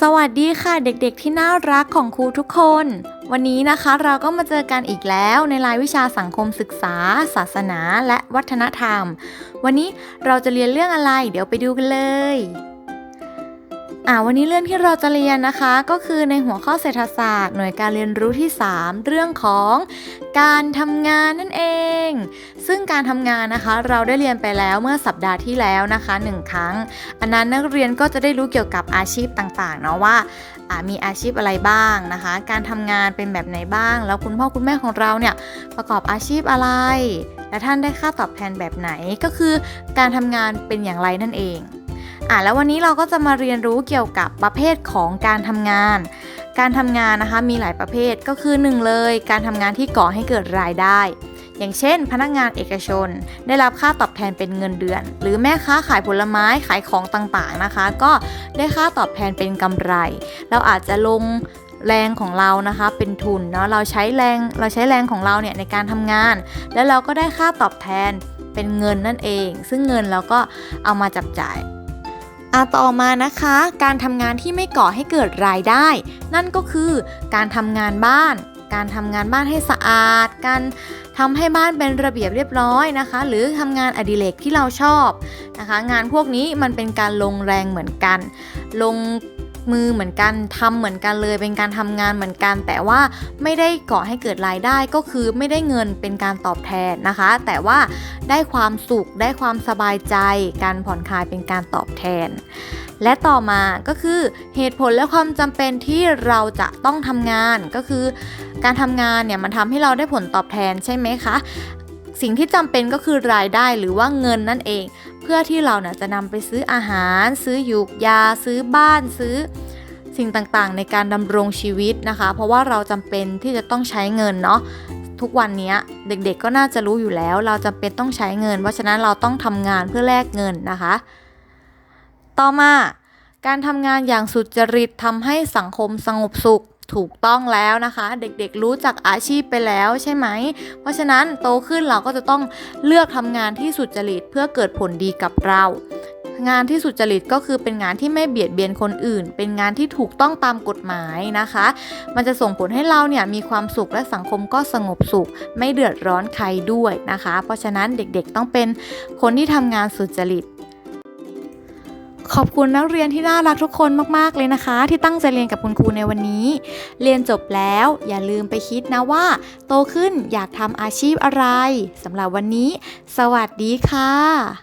สวัสดีค่ะเด็กๆที่น่ารักของครูทุกคน วันนี้นะคะเราก็มาเจอกันอีกแล้วในรายวิชาสังคมศึกษา ศาสนาและวัฒนธรรม วันนี้เราจะเรียนเรื่องอะไร เดี๋ยวไปดูกันเลยอ่าวันนี้เรื่องที่เราจะเรียนนะคะ ก็คือในหัวข้อเศรษฐศาสตร์ หน่วยการเรียนรู้ที่ 3 เรื่องของการทำงานนั่นเอง ซึ่งการทำงานนะคะเราได้เรียนไปแล้วเมื่อสัปดาห์ที่แล้วนะคะหนึ่งครั้ง อันนั้นนักเรียนก็จะได้รู้เกี่ยวกับอาชีพต่างๆเนาะว่ามีอาชีพอะไรบ้างนะคะ การทำงานเป็นแบบไหนบ้าง แล้วคุณพ่อคุณแม่ของเราเนี่ยประกอบอาชีพอะไร และท่านได้ค่าตอบแทนแบบไหนก็คือ การทำงานเป็นอย่างไรนั่นเองอะแล้ววันนี้เราก็จะมาเรียนรู้เกี่ยวกับประเภทของการทำงาน การทำงานนะคะมีหลายประเภทก็คือหนึ่งเลย การทำงานที่ก่อให้เกิดรายได้ อย่างเช่น พนักงานเอกชน ได้รับค่าตอบแทนเป็นเงินเดือน หรือแม่ค้าขายผลไม้ขายของต่างๆนะคะ ก็ได้ค่าตอบแทนเป็นกำไร เราอาจจะลงแรงของเรานะคะเป็นทุนเนาะเราใช้แรงเราใช้แรงของเราเนี่ยในการทำงาน แล้วเราก็ได้ค่าตอบแทนเป็นเงินนั่นเอง ซึ่งเงินเราก็เอามาจับจ่ายอะต่อมานะคะ การทำงานที่ไม่ก่อให้เกิดรายได้ นั่นก็คือการทำงานบ้าน การทำงานบ้านให้สะอาด การทำให้บ้านเป็นระเบียบเรียบร้อยนะคะ หรือทำงานอดิเรกที่เราชอบนะคะ งานพวกนี้มันเป็นการลงแรงเหมือนกัน ลง มือเหมือนกันทำเหมือนกันเลย เป็นการทำงานเหมือนกัน แต่ว่าไม่ได้ก่อให้เกิดรายได้ก็คือไม่ได้เงินเป็นการตอบแทนนะคะ แต่ว่าได้ความสุขได้ความสบายใจ การผ่อนคลายเป็นการตอบแทน และต่อมาก็คือเหตุผลและความจำเป็นที่เราจะต้องทำงานก็คือ การทำงานเนี่ยมันทำให้เราได้ผลตอบแทนใช่ไหมคะสิ่งที่จำเป็นก็คือรายได้หรือว่าเงินนั่นเอง พื่อที่เราเนี่ยจะนำไปซื้ออาหาร ซื้อยูกยา ซื้อบ้านซื้อสิ่งต่างๆ ในการดำรงชีวิตนะคะ เพราะว่าเราจำเป็นที่จะต้องใช้เงินเนาะทุกวันนี้เด็กๆก็น่าจะรู้อยู่แล้ว เราจำเป็นต้องใช้เงิน เพราะฉะนั้นเราต้องทำงานเพื่อแลกเงินนะคะ ต่อมาการทำงานอย่างสุจริตทำให้สังคมสงบสุข ถูกต้องแล้วนะคะ เด็กๆรู้จักอาชีพไปแล้วใช่ไหม เพราะฉะนั้นโตขึ้นเราก็จะต้องเลือกทำงานที่สุจริตเพื่อเกิดผลดีกับเรา งานที่สุจริตก็คือเป็นงานที่ไม่เบียดเบียนคนอื่น เป็นงานที่ถูกต้องตามกฎหมายนะคะ มันจะส่งผลให้เราเนี่ยมีความสุขและสังคมก็สงบสุข ไม่เดือดร้อนใครด้วยนะคะ เพราะฉะนั้นเด็กๆต้องเป็นคนที่ทำงานสุจริต ขอบคุณนักเรียนที่น่ารักทุกคนมากๆเลยนะคะ ที่ตั้งใจเรียนกับคุณครูในวันนี้ เรียนจบแล้วอย่าลืมไปคิดนะว่า โตขึ้นอยากทำอาชีพอะไรสำหรับวันนี้ สวัสดีค่ะ